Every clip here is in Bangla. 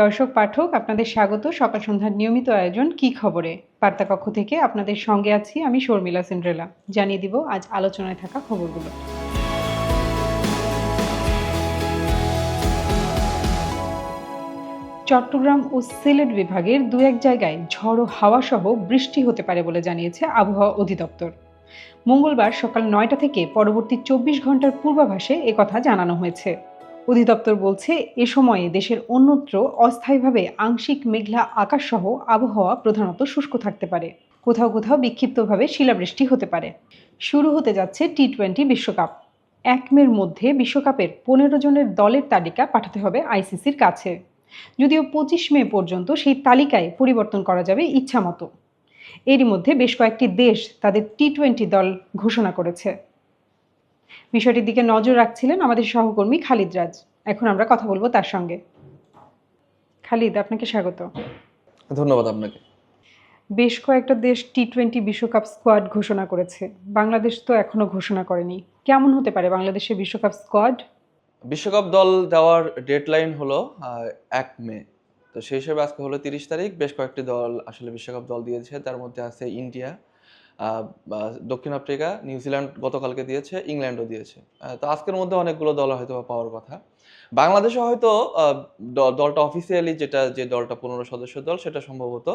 দর্শক, পাঠক, আপনাদের স্বাগত। সকাল সন্ধ্যার নিয়মিত আয়োজন কি খবরে? বার্তা কক্ষ থেকে আপনাদের সঙ্গে আছি আমি শর্মিলা সিন্ড্রেলা। জানিয়ে দিব আজ আলোচনায় থাকা খবরগুলো। চট্টগ্রাম ও সিলেট বিভাগের দু এক জায়গায় ঝড়ো হাওয়া সহ বৃষ্টি হতে পারে বলে জানিয়েছে আবহাওয়া অধিদপ্তর। মঙ্গলবার সকাল নয়টা থেকে পরবর্তী চব্বিশ ঘণ্টার পূর্বাভাসে একথা জানানো হয়েছে। অধিদপ্তর বলছে, এ সময়ে দেশের অন্যত্র অস্থায়ীভাবে আংশিক মেঘলা আকাশসহ আবহাওয়া প্রধানত শুষ্ক থাকতে পারে। কোথাও কোথাও বিক্ষিপ্তভাবে শিলাবৃষ্টি হতে পারে। শুরু হতে যাচ্ছে টি টোয়েন্টি বিশ্বকাপ। এক মের মধ্যে বিশ্বকাপের পনেরো জনের দলের তালিকা পাঠাতে হবে আইসিসির কাছে। যদিও পঁচিশ মে পর্যন্ত সেই তালিকায় পরিবর্তন করা যাবে ইচ্ছামতো। এরই মধ্যে বেশ কয়েকটি দেশ তাদের টি টোয়েন্টি দল ঘোষণা করেছে। বিষয়টির দিকে নজর রাখছিলেন আমাদের সহকর্মী খালিদ রাজ। এখন আমরা কথা বলব তার সঙ্গে। খালিদ আপনাকে স্বাগত। ধন্যবাদ আপনাকে। বেশ কয়েকটা দেশ টি টোয়েন্টি বিশ্বকাপ স্কোয়াড ঘোষণা করেছে। বাংলাদেশ তো এখনও ঘোষণা করেনি। কেমন হতে পারে বাংলাদেশের বিশ্বকাপ স্কোয়াড বিশ্বকাপ দল দেওয়ার ডেডলাইন হলো এক মে। তো সেই হিসেবে আজকে হলো তিরিশ তারিখ। বেশ কয়েকটি দল আসলে বিশ্বকাপ দল দিয়েছে। তার মধ্যে আছে ইন্ডিয়া দক্ষিণ আফ্রিকা নিউজিল্যান্ড গতকালকে দিয়েছে, ইংল্যান্ডও দিয়েছে। তো আজকের মধ্যে অনেকগুলো দল হয়তো পাওয়ার কথা। বাংলাদেশে হয়তো দলটা অফিসিয়ালি যেটা, যে দলটা পনেরো সদস্য দল, সেটা সম্ভবত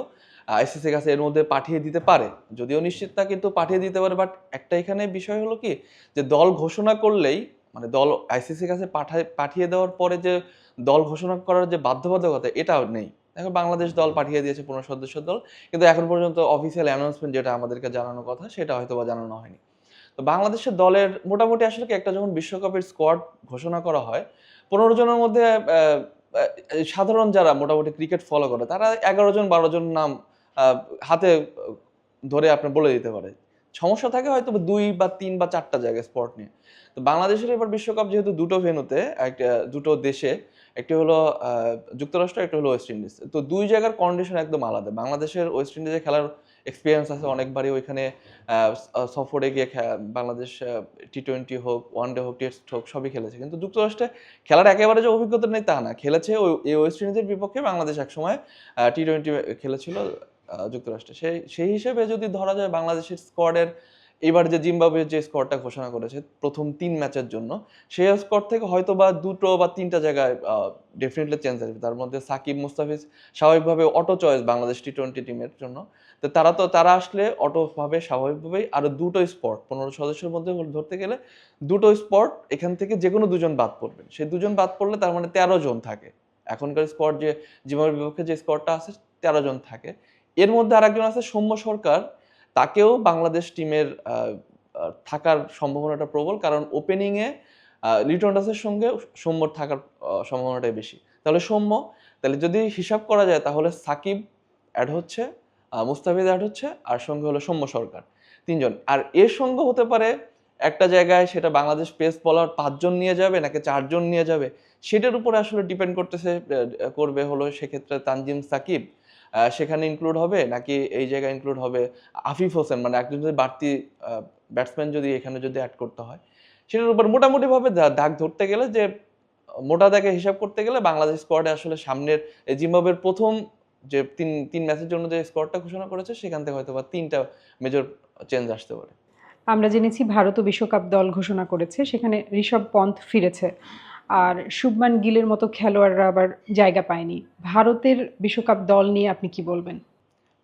আইসিসি কাছে এর মধ্যে পাঠিয়ে দিতে পারে। যদিও নিশ্চিত না কিন্তু পাঠিয়ে দিতে পারে বাট একটা এখানে বিষয় হলো কি, যে দল ঘোষণা করলেই মানে দল আইসিসির কাছে পাঠায়, পাঠিয়ে দেওয়ার পরে যে দল ঘোষণা করার যে বাধ্যবাধকতা এটাও নেই। দেখো বাংলাদেশ দল পাঠিয়ে দিয়েছে পনেরো সদস্য দল। কিন্তু এখন পর্যন্ত অফিসিয়াল অ্যানাউন্সমেন্ট যেটা আমাদেরকে জানানোর কথা, সেটা হয়তো বা জানানো হয়নি। তো বাংলাদেশের দলের মোটামুটি আসলে কি একটা যখন বিশ্বকাপের স্কোয়াড ঘোষণা করা হয়, পনেরো জনের মধ্যে সাধারণ যারা মোটামুটি ক্রিকেট ফলো করে, তারা এগারো জন, বারো জন নাম হাতে ধরে আপনি বলে দিতে পারে সমস্যা থাকে হয়তো দুই বা তিন বা চারটা জায়গায় স্পট নিয়ে। তো বাংলাদেশের এবার বিশ্বকাপ যেহেতু দুটো ভেনুতে একটা দুটো দেশে, একটি হলো যুক্তরাষ্ট্র, একটা হলো ওয়েস্ট ইন্ডিজ তো দুই জায়গার কন্ডিশন একদম আলাদা। বাংলাদেশের ওয়েস্ট ইন্ডিজে খেলার এক্সপিরিয়েন্স আছে অনেকবারই। ওইখানে সফরে গিয়ে বাংলাদেশ টি টোয়েন্টি হোক ওয়ান ডে হোক টেস্ট হোক, সবই খেলেছে। কিন্তু যুক্তরাষ্ট্রে খেলার একেবারে যে অভিজ্ঞতা নেই তা না। খেলেছে ওই ওয়েস্ট ইন্ডিজের বিপক্ষে বাংলাদেশ একসময় টি টোয়েন্টি খেলেছিল যুক্তরাষ্ট্রে। সেই সেই হিসেবে যদি ধরা যায় বাংলাদেশের স্কোয়াডের, এবার যে জিম্বাবুয়ের যে স্কোয়াডটা ঘোষণা করেছে প্রথম তিন ম্যাচের জন্য, সেই স্কোয়াড থেকে হয়তো বা দুটো বা তিনটা জায়গায় ডেফিনেটলি চেঞ্জ আসবে। তার মধ্যে সাকিব মুস্তাফিজ স্বাভাবিকভাবে auto choice Bangladesh T twenty টিমের জন্য। তো তারা তো, তারা আসলে অটোভাবে স্বাভাবিকভাবেই আরও দুটো স্পট পনেরো সদস্যের মধ্যে ধরতে গেলে দুটো স্পট এখান থেকে যে কোনো দুজন বাদ পড়বেন। সেই দুজন বাদ পড়লে তার মানে তেরো জন থাকে। এখনকার স্কোয়াড যে, জিম্বাবুয়ের বিপক্ষে যে স্কোয়াডটা আছে, তেরো জন থাকে। এর মধ্যে আরেকজন আছে সৌম্য সরকার। তাকেও বাংলাদেশ টিমের থাকার সম্ভাবনাটা প্রবল কারণ ওপেনিংয়ে লিটন দাসের সঙ্গে সৌম্যর থাকার সম্ভাবনাটাই বেশি। তাহলে সৌম্য তাহলে যদি হিসাব করা যায় তাহলে সাকিব অ্যাড হচ্ছে আহ, মুস্তাফিজ অ্যাড হচ্ছে আর সঙ্গে হলো সৌম্য সরকার তিনজন। আর এর সঙ্গে হতে পারে একটা জায়গায় সেটা বাংলাদেশ পেস বলার পাঁচজন নিয়ে যাবে নাকি চারজন নিয়ে যাবে সেটার উপরে আসলে ডিপেন্ড করতেছে করবে হলো সেক্ষেত্রে তানজিম সাকিব। সেখানে ইনক্লুড হবে? নাকি এই জায়গায় ইনক্লুড হবে? আফিফ হোসেন মানে একজন যদি বাড়তি ব্যাটসম্যান যদি এখানে যদি অ্যাড করতে হয়, সেটার উপর মোটামুটিভাবে দাগ ধরতে গেলে যে, মোটা দাগে হিসাব করতে গেলে বাংলাদেশ স্কোয়াডে আসলে সামনের জিম্বাবের প্রথম যে তিন তিন ম্যাচের জন্য যে স্কোয়াডটা ঘোষণা করেছে, সেখান থেকে হয়তো বা তিনটা মেজর চেঞ্জ আসতে পারে। আমরা জেনেছি ভারতও বিশ্বকাপ দল ঘোষণা করেছে, সেখানে ঋষভ পন্থ ফিরেছে। আর শুভমান গিলের মতো খেলোয়াড়রা আবার জায়গা পায়নি। ভারতের বিশ্বকাপ দল নিয়ে আপনি কি বলবেন?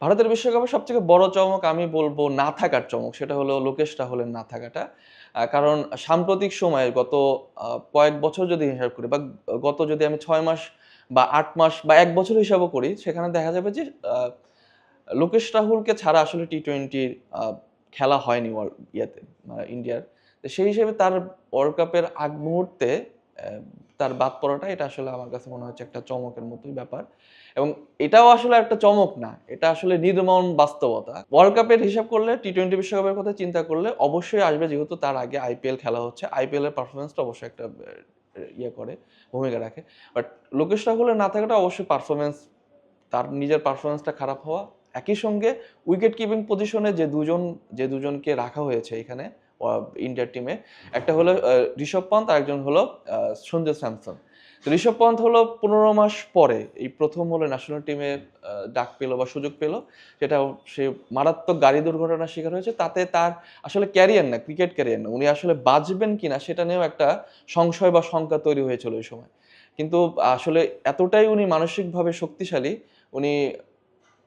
ভারতের বিশ্বকাপে সবথেকে বড় চমক আমি বলব না থাকার চমক, সেটা হলো লোকেশ রাহুলের না থাকাটা। কারণ সাম্প্রতিক সময়ে গত কয়েক বছর যদি হিসাব করি বা গত যদি আমি ছয় মাস বা আট মাস বা এক বছর হিসাবও করি, সেখানে দেখা যাবে যে লোকেশ রাহুলকে ছাড়া আসলে টি টোয়েন্টির খেলা হয়নি ওয়ার্ল্ড ইয়েতে মানে ইন্ডিয়ার। সেই হিসেবে তার ওয়ার্ল্ড কাপের আগ মুহূর্তে তার বাদ পড়াটা, এটা আসলে আমার কাছে মনে হচ্ছে একটা চমকের মতোই ব্যাপার। এবং এটাও আসলে একটা চমক না, এটা আসলে নির্মম বাস্তবতা। ওয়ার্ল্ড কাপের হিসাব করলে টি টোয়েন্টি বিশ্বকাপের কথা চিন্তা করলে অবশ্যই আসবে, যেহেতু তার আগে আইপিএল খেলা হচ্ছে। আইপিএল এর পারফরমেন্সটা অবশ্যই একটা ইয়ে করে, ভূমিকা রাখে। বাট লোকেশ রাহুলের না থাকাটা অবশ্যই পারফরমেন্স তার নিজের পারফরমেন্সটা খারাপ হওয়া। একই সঙ্গে উইকেট কিপিং পজিশনে যে দুজন, যে দুজনকে রাখা হয়েছে এখানে ইন্ডিয়ার টিমে একটা হলো ঋষভ পান্ত আর একজন হলো আহ, সঞ্জু স্যামসন। ঋষভ পন্থ হলো পনেরো মাস পরে এই প্রথম হলো ন্যাশনাল টিমে ডাক পেল বা সুযোগ পেল। সেটা সে মারাত্মক গাড়ি দুর্ঘটনার শিকার হয়েছে। তাতে তার আসলে ক্যারিয়ার না ক্রিকেট ক্যারিয়ার না। উনি আসলে বাঁচবেন কিনা সেটা নিয়েও একটা সংশয় বা শঙ্কা তৈরি হয়েছিল ওই সময়। কিন্তু আসলে এতটাই উনি মানসিকভাবে শক্তিশালী উনি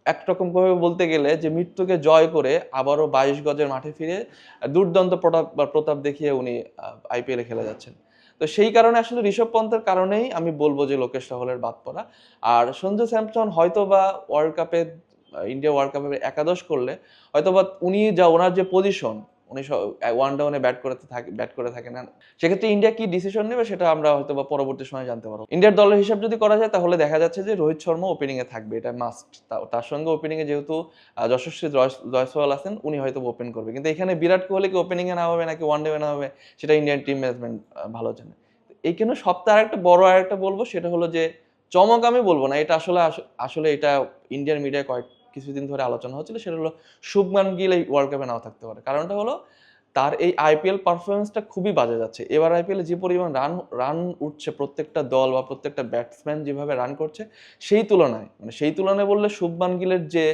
একরকম ভাবে বলতে গেলে যে মৃত্যুকে জয় করে আবারও বাইশ গজের মাঠে ফিরে দুর্দান্ত প্রতাপ প্রতাপ দেখিয়ে উনি আইপিএলে খেলে যাচ্ছেন। তো সেই কারণে আসলে ঋষভ পন্থের কারণেই আমি বলব যে লোকেশ রাহুলের বাদ পড়া। আর সঞ্জু স্যামসন হয়তো বা ওয়ার্ল্ড কাপে ইন্ডিয়া ওয়ার্ল্ড কাপে একাদশ করলে হয়তো বা উনি যা ওনার যে পজিশন উনি ওয়ান ডাউনে ব্যাট করে থাকে ব্যাট করে থাকেন। না সেক্ষেত্রে ইন্ডিয়া কি ডিসিশন নেবে সেটা আমরা হয়তো বা পরবর্তী সময় জানতে পারব। ইন্ডিয়ার দলের হিসাব যদি করা যায়, তাহলে দেখা যাচ্ছে যে রোহিত শর্মা ওপেনিং এ থাকবে, এটা মাস্ট তার সঙ্গে ওপেনিং এ যেহেতু যশস্বী জয়- জয়সওয়াল আছেন, উনি হয়তো ওপেন করবে। কিন্তু এখানে বিরাট কোহলি কি ওপেনিং এ না হবে, নাকি ওয়ান ডে না হবে, সেটা ইন্ডিয়ান টিম ম্যানেজমেন্ট ভালো জানে। এইখানে সপ্তাহে আরেকটা বড় আরেকটা বলব, সেটা হলো যে চমক আমি বলব না, এটা আসলে, আস- আসলে এটা ইন্ডিয়ান মিডিয়ায় কয়েক কিছুদিন ধরে আলোচনা হচ্ছিল, সেটা হলো শুভমান গিল এই ওয়ার্ল্ড কাপে নাও থাকতে পারে। কারণটা হলো তার এই আইপিএল পারফরমেন্সটা খুবই বাজে যাচ্ছে। এবার আইপিএলে যে পরিমাণ রান রান উঠছে প্রত্যেকটা দল বা প্রত্যেকটা ব্যাটসম্যান যেভাবে রান করছে, সেই তুলনায় মানে সেই তুলনায় বললে শুভমান গিলের যে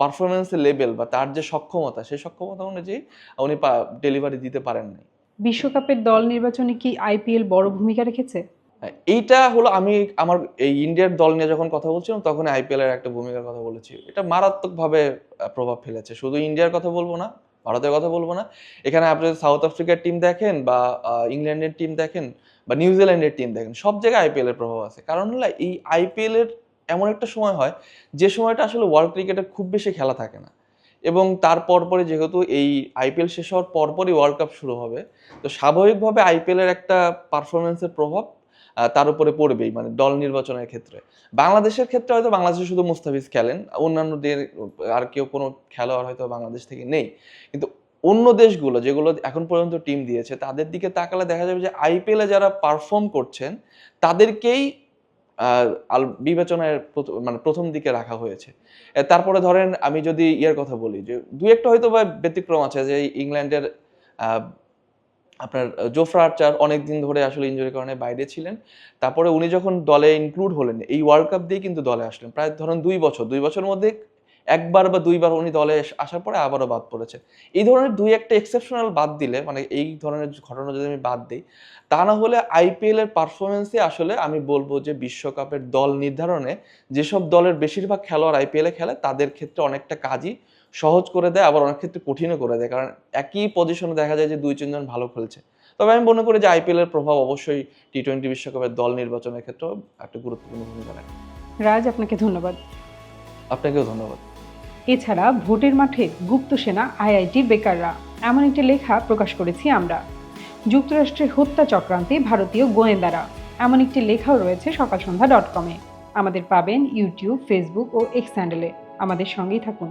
পারফরমেন্সের লেভেল বা তার যে সক্ষমতা, সেই সক্ষমতা অনুযায়ী উনি ডেলিভারি দিতে পারেন নাই। বিশ্বকাপের দল নির্বাচনে কি আইপিএল বড় ভূমিকা রেখেছে? এইটা হলো আমি আমার এই ইন্ডিয়ার দল নিয়ে যখন কথা বলছিলাম, তখন আইপিএল এর একটা ভূমিকার কথা বলেছি। এটা মারাত্মকভাবে প্রভাব ফেলেছে। শুধু ইন্ডিয়ার কথা বলব না, ভারতের কথা বলব না। এখানে আপনি সাউথ আফ্রিকার টিম দেখেন বা ইংল্যান্ডের টিম দেখেন বা নিউজিল্যান্ডের টিম দেখেন, সব জায়গায় আইপিএল এর প্রভাব আছে। কারণ হলো, এই আইপিএল এর এমন একটা সময় হয়, যে সময়টা আসলে ওয়ার্ল্ড ক্রিকেটে খুব বেশি খেলা থাকে না। এবং তার পরপরে যেহেতু এই আইপিএল শেষ হওয়ার পরপরই ওয়ার্ল্ড কাপ শুরু হবে, তো স্বাভাবিকভাবে আইপিএল এর একটা পারফরমেন্সের প্রভাব তার উপরে পড়বেই মানে দল নির্বাচনের ক্ষেত্রে। বাংলাদেশের ক্ষেত্রে হয়তো বাংলাদেশে শুধু মুস্তাফিজ খেলেন অন্যান্য অন্যান্যদের আর কেউ কোনো খেলোয়াড় হয়তো বাংলাদেশ থেকে নেই। কিন্তু অন্য দেশগুলো যেগুলো এখন পর্যন্ত টিম দিয়েছে, তাদের দিকে তাকালে দেখা যাবে যে আইপিএলে যারা পারফর্ম করছেন, তাদেরকেই বিবেচনায় মানে প্রথম দিকে রাখা হয়েছে। তারপরে ধরেন আমি যদি ইয়ের কথা বলি, যে দু একটা হয়তো বা ব্যতিক্রম আছে, যে ইংল্যান্ডের আপনার জোফরা আর্চার অনেক দিন ধরে আসলে ইনজুরির কারণে বাইরে ছিলেন। তারপরে উনি যখন দলে ইনক্লুড হলেন, এই ওয়ার্ল্ড কাপ দিয়ে কিন্তু দলে আসলেন। প্রায় ধরুন দুই বছর, দুই বছরের মধ্যে একবার বা দুইবার উনি দলে আসার পরে আবারও বাদ পড়েছে। এই ধরনের দুই একটা এক্সেপশনাল বাদ দিলে মানে এই ধরনের ঘটনা যদি আমি বাদ দিই, তা না হলে আইপিএল এর পারফরমেন্সে আসলে আমি বলব যে বিশ্বকাপের দল নির্ধারণে যেসব দলের বেশিরভাগ খেলোয়াড় আইপিএলে খেলে, তাদের ক্ষেত্রে অনেকটা কাজই সহজ করে দেয় আবার অনেক ক্ষেত্রে কঠিনও করে দেয়। কারণ একই পজিশনে দেখা যায় যে দুই তিনজন ভালো খেলছে। তবে আমি মনে করি যে আইপিএল এর প্রভাব অবশ্যই টি টোয়েন্টি বিশ্বকাপের দল নির্বাচনের ক্ষেত্রেও একটা গুরুত্বপূর্ণ ভূমিকা রাখে। রাজ আপনাকে ধন্যবাদ। আপনাকেও ধন্যবাদ। এছাড়া ভোটের মাঠে গুপ্ত সেনা আইআইটি বেকাররা এমন একটি লেখা প্রকাশ করেছি আমরা। যুক্তরাষ্ট্রের হত্যা চক্রান্তে ভারতীয় গোয়েন্দারা এমন একটি লেখাও রয়েছে সকাল সন্ধ্যা ডট কমে আমাদের পাবেন ইউটিউব ফেসবুক ও এক্স হ্যান্ডেলে আমাদের সঙ্গেই থাকুন।